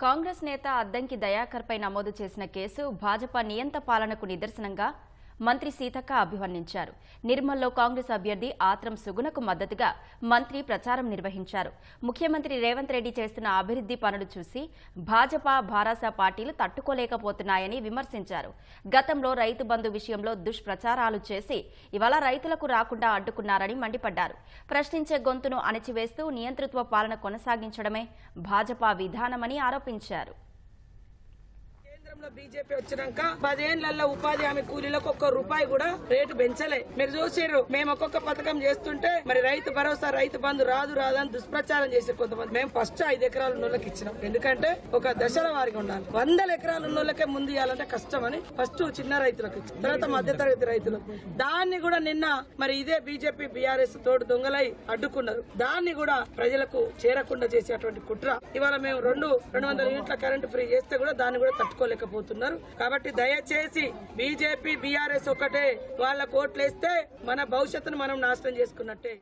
కాంగ్రెస్ నేత అద్దంకి దయాకర్పై నమోదు చేసిన కేసు భాజపా నియంత పాలనకు నిదర్శనంగా మంత్రి సీతక్క అభివర్ణించారు. నిర్మల్లో కాంగ్రెస్ అభ్యర్థి ఆత్రం సుగుణకు మద్దతుగా మంత్రి ప్రచారం నిర్వహించారు. ముఖ్యమంత్రి రేవంత్ రెడ్డి చేస్తున్న అభివృద్ధి పనులు చూసి భాజపా భారాస పార్టీలు తట్టుకోలేకపోతున్నాయని విమర్శించారు. గతంలో రైతు బంధు విషయంలో దుష్ప్రచారాలు చేసి ఇవాళ రైతులకు రాకుండా అడ్డుకున్నారని మండిపడ్డారు. ప్రశ్నించే గొంతును అణచివేస్తూ నియంతృత్వ పాలన కొనసాగించడమే భాజపా విధానమని ఆరోపించారు. కేంద్రంలో బీజేపీ వచ్చినాక పదేళ్ళలో ఉపాధి హామీ కూలీలకు ఒక్క రూపాయి కూడా రేటు పెంచలే. మీరు చూసారు మేము ఒక్కొక్క పథకం చేస్తుంటే మరి రైతు భరోసా రైతు బంధు రాదు రాదని దుష్ప్రచారం చేసి కొంతమంది. మేము ఫస్ట్ ఐదు ఎకరాలు ఉన్నోళ్ళకి ఇచ్చినాం. ఎందుకంటే ఒక దశల వారికి ఉండాలి. వందల ఎకరాలు ఉన్నోళ్ళకే ముందు ఇవ్వాలంటే కష్టమని ఫస్ట్ చిన్న రైతులకు ఇచ్చాం తర్వాత మధ్యతరగతి రైతులు. దాన్ని కూడా నిన్న మరి ఇదే బీజేపీ బీఆర్ఎస్ తోడు దొంగలై అడ్డుకున్నారు. దాన్ని కూడా ప్రజలకు చేరకుండా చేసేటువంటి కుట్ర. ఇవాళ మేము రెండు రెండు వందల యూనిట్ల కరెంటు ఫ్రీ చేస్తే కూడా దాన్ని కూడా చేయలేకపోతున్నారు. కాబట్టి దయచేసి బీజేపీ బీఆర్ఎస్ ఒకటే. వాళ్ళ కోట్లేస్తే మన భవిష్యత్తును మనం నాశనం చేసుకున్నట్టే.